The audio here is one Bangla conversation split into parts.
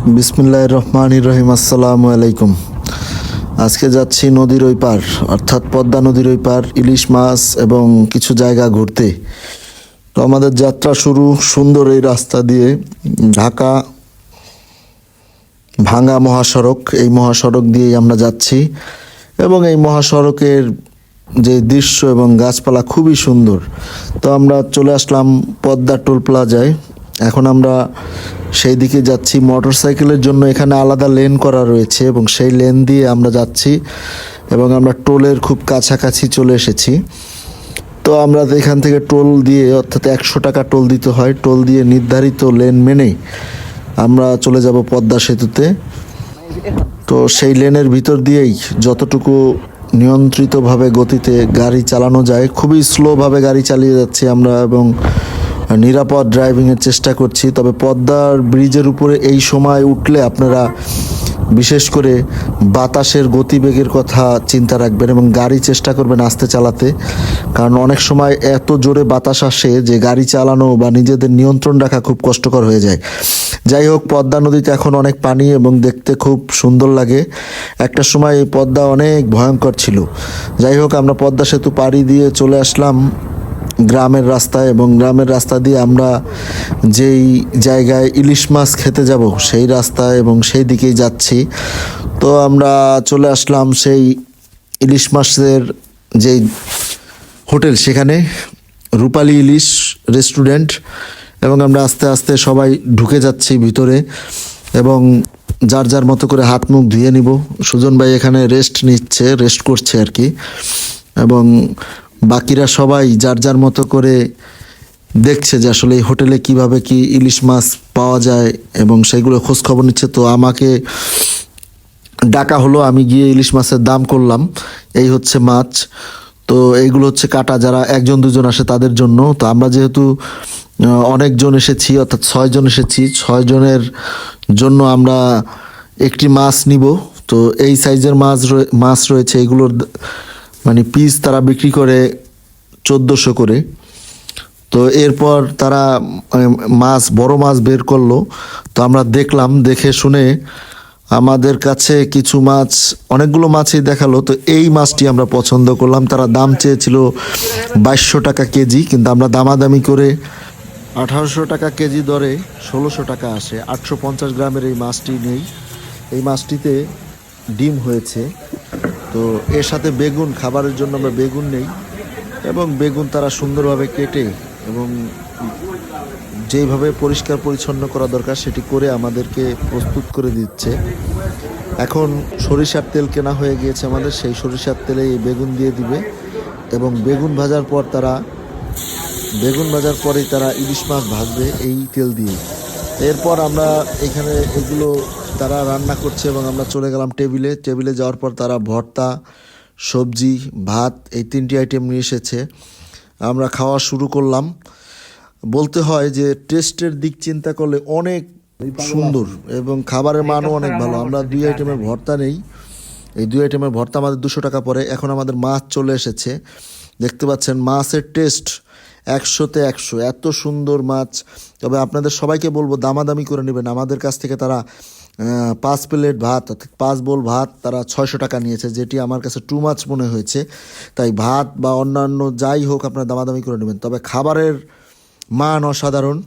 বিসমিল্লাহ রহমান রহিম, আসসালামু আলাইকুম। আজকে যাচ্ছি নদীর ওই পার, অর্থাৎ পদ্মা নদীর ওই পার, ইলিশ মাছ এবং কিছু জায়গা ঘুরতে। তো আমাদের যাত্রা শুরু সুন্দর এই রাস্তা দিয়ে, ঢাকা ভাঙ্গা মহাসড়ক। এই মহাসড়ক দিয়েই আমরা যাচ্ছি এবং এই মহাসড়কের যে দৃশ্য এবং গাছপালা খুবই সুন্দর। তো আমরা চলে আসলাম পদ্মা টোল প্লাজায়। এখন আমরা সেই দিকে যাচ্ছি। মোটরসাইকেলের জন্য এখানে আলাদা লেন করা রয়েছে এবং সেই লেন দিয়ে আমরা যাচ্ছি এবং আমরা টোলের খুব কাছাকাছি চলে এসেছি। তো আমরা এখান থেকে টোল দিয়ে অর্থাৎ একশো টাকা টোল দিতে হয়। টোল দিয়ে নির্ধারিত লেন মেনে আমরা চলে যাব পদ্মা সেতুতে। তো সেই লেনের ভিতর দিয়েই যতটুকু নিয়ন্ত্রিতভাবে গতিতে গাড়ি চালানো যায়, খুবই স্লোভাবে গাড়ি চালিয়ে যাচ্ছি আমরা এবং নিরাপদ ড্রাইভিংয়ের চেষ্টা করছি। তবে পদ্মার ব্রিজের উপরে এই সময় উঠলে আপনারা বিশেষ করে বাতাসের গতিবেগের কথা চিন্তা রাখবেন এবং গাড়ি চেষ্টা করবেন আস্তে চালাতে। কারণ অনেক সময় এত জোরে বাতাস আসে যে গাড়ি চালানো বা নিজেদের নিয়ন্ত্রণ রাখা খুব কষ্টকর হয়ে যায়। যাই হোক, পদ্মা নদীতে এখন অনেক পানি এবং দেখতে খুব সুন্দর লাগে। একটা সময় এই পদ্মা অনেক ভয়ঙ্কর ছিল। যাই হোক, আমরা পদ্মা সেতু পাড়ি দিয়ে চলে আসলাম। গ্রামের রাস্তা এবং গ্রামের রাস্তা দিয়ে আমরা যেই জায়গায় ইলিশ মাছ খেতে যাব, সেই রাস্তায় এবং সেই দিকেই যাচ্ছি। তো আমরা চলে আসলাম সেই ইলিশ মাছের যেই হোটেল, সেখানে রূপালী ইলিশ রেস্টুরেন্ট এবং আমরা আস্তে আস্তে সবাই ঢুকে যাচ্ছি ভিতরে এবং যার যার মতো করে হাত মুখ ধুয়ে নিব। সুজন ভাই এখানে রেস্ট নিচ্ছে রেস্ট করছে আর কি। এবং বাকিরা সবাই যার যার মতো করে দেখছে যে আসলে এই হোটেলে কীভাবে কি ইলিশ মাছ পাওয়া যায় এবং সেগুলো খোঁজ খবর নিচ্ছে। তো আমাকে ডাকা হলো, আমি গিয়ে ইলিশ মাছের দাম করলাম। এই হচ্ছে মাছ। তো এইগুলো হচ্ছে কাটা। যারা একজন, দুজন আসে তাদের জন্য। তো আমরা যেহেতু অনেকজন এসেছি, অর্থাৎ ছয়জন এসেছি, ছয়জনের জন্য আমরা একটি মাছ নিব। তো এই সাইজের মাছ মাছ রয়েছে। এগুলোর মানে পিস তারা বিক্রি করে চোদ্দোশো করে। তো এরপর তারা মাছ, বড় মাছ বের করল। তো আমরা দেখলাম, দেখে শুনে আমাদের কাছে কিছু মাছ, অনেকগুলো মাছই দেখাল। তো এই মাছটি আমরা পছন্দ করলাম। তারা দাম চেয়েছিল বাইশশো টাকা কেজি, কিন্তু আমরা দামাদামি করে আঠারোশো টাকা কেজি দরে ষোলোশো টাকা আসে। আটশো পঞ্চাশ গ্রামের এই মাছটি নেই। এই মাছটিতে ডিম হয়েছে। তো এর সাথে বেগুন, খাবারের জন্য আমরা বেগুন নেই এবং বেগুন তারা সুন্দরভাবে কেটে এবং যেইভাবে পরিষ্কার পরিচ্ছন্ন করা দরকার সেটি করে আমাদেরকে প্রস্তুত করে দিচ্ছে। এখন সরিষার তেল কেনা হয়ে গিয়েছে আমাদের, সেই সরিষার তেলে এই বেগুন দিয়ে দিবে এবং বেগুন ভাজার পর তারা, বেগুন ভাজার পরেই তারা ইলিশ মাছ ভাজবে এই তেল দিয়ে। এরপর আমরা এখানে এগুলো তারা রান্না করছে এবং আমরা চলে গেলাম টেবিলে। টেবিলে যাওয়ার পর তারা ভর্তা সবজি ভাত এই তিনটি আইটেম নিয়ে এসেছে। আমরা খাওয়া শুরু করলাম। বলতে হয় যে টেস্টের দিক চিন্তা করলে অনেক সুন্দর এবং খাবারের মানও অনেক ভালো। আমরা দুই আইটেমের ভর্তা নেই। এই দুই আইটেমের ভর্তা আমাদের দুশো টাকা পড়ে। এখন আমাদের মাছ চলে এসেছে। দেখতে পাচ্ছেন মাছের টেস্ট একশোতে একশো। এত সুন্দর মাছ। তবে আপনাদের সবাইকে বলব দামাদামি করে নেবেন। আমাদের কাছ থেকে তারা পাঁচ প্লেট ভাত, অর্থাৎ পাঁচ বোল ভাত তারা ছয়শো টাকা নিয়েছে, যেটি আমার কাছে টু মাছ মনে হয়েছে। তাই ভাত বা অন্যান্য যাই হোক আপনারা দামাদামি করে নেবেন। তবে খাবারের মান অসাধারণ।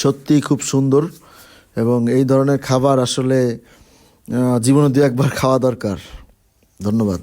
সত্যি খুব সুন্দর এবং এই ধরনের খাবার আসলে জীবনে দু একবার খাওয়া দরকার। ধন্যবাদ।